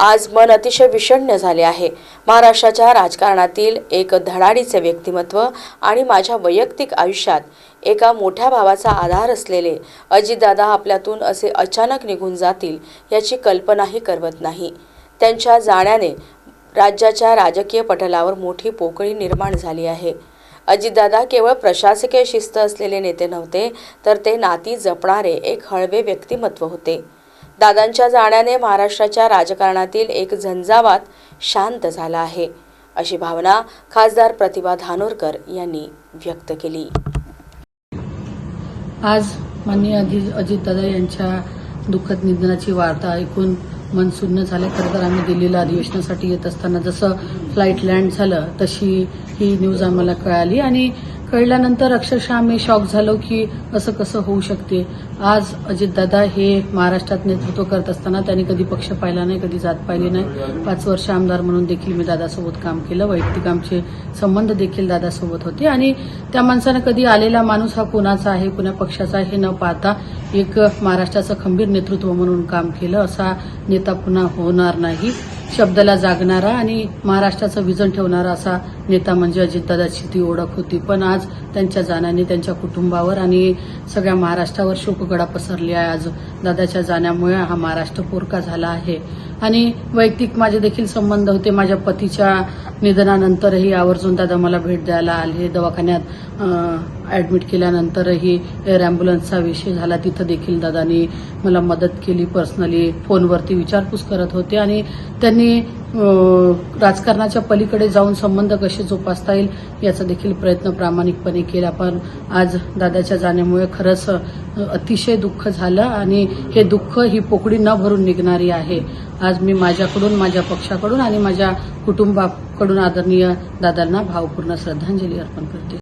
आज मन अतिशय विषण्ण झाले आहे. महाराष्ट्राच्या राजकारणातील एक धडाडीचे व्यक्तिमत्व आणि माझ्या वैयक्तिक आयुष्यात एका मोठ्या भावाचा आधार असलेले अजितदादा आपल्यातून असे अचानक निघून जातील याची कल्पनाही करवत नाही. त्यांच्या जाण्याने राज्याच्या राजकीय पटलावर मोठी पोकळी निर्माण झाली आहे. अजितदादा केवळ प्रशासकीय शिस्त असलेले नेते नव्हते तर ते नाती जपणारे एक हळवे व्यक्तिमत्व होते. दादांच्या जाण्याने महाराष्ट्राच्या राजकारणातील एक झंझावात शांत झाला आहे अशी भावना खासदार प्रतिभा धानोरकर यांनी व्यक्त केली. आज माननीय अजित अजितदादा यांच्या दुःखद निधनाची वार्ता ऐकून मन सुन्न झालं. खरं तर आम्ही दिल्लीला अधिवेशनासाठी येत असताना जसं फ्लाईट लँड झालं तशी ही न्यूज आम्हाला कळाली आणि कळल्यानंतर अक्षरशः आम्ही शॉक झालो की असं कसं होऊ शकते. आज अजितदादा हे महाराष्ट्रात नेतृत्व करत असताना त्यांनी कधी पक्ष पाहिला नाही कधी जात पाहिली नाही. पाच वर्ष आमदार म्हणून देखील मी दादासोबत काम केलं. वैयक्तिक आमचे संबंध देखील दादासोबत होते. आणि त्या माणसानं कधी आलेला माणूस हा कुणाचा आहे कुणा पक्षाचा आहे हे न पाहता एक महाराष्ट्राचं खंबीर नेतृत्व म्हणून काम केलं. असा नेता पुन्हा होणार नाही. शब्दाला जागणारा आणि महाराष्ट्राचं विजन ठेवणारा असा नेता म्हणजे अजितदादाची ती ओळख होती. पण आज त्यांच्या जाण्याने त्यांच्या कुटुंबावर आणि सगळ्या महाराष्ट्रावर शोकगडा पसरली आहे. आज दादाच्या जाण्यामुळे हा महाराष्ट्र पोरका झाला आहे. आणि वैयक्तिक माझे देखील संबंध होते. माझ्या पतीच्या निधनानंतरही आवर्जून दादा मला भेट द्यायला आले. दवाखान्यात ऍडमिट केल्यानंतरही एअर अँब्युलन्सचा विषय झाला. तिथं देखील दादानी मला मदत केली पर्सनली फोनवरती विचारपूस करत होते आणि त्यांनी राजकारणाच्या पलीकडे जाऊन संबंध कसे जोपासता येईल याचा देखील प्रयत्न प्रामाणिकपणे केला. पण आज दादाच्या जाण्यामुळे खरंच अतिशय दुःख झालं आणि हे दुःख ही पोकळी न भरून निघणारी आहे. आज मी माझ्याकडून माझ्या पक्षाकडून आणि माझ्या कुटुंबाकडून आदरणीय दादांना भावपूर्ण श्रद्धांजली अर्पण करते.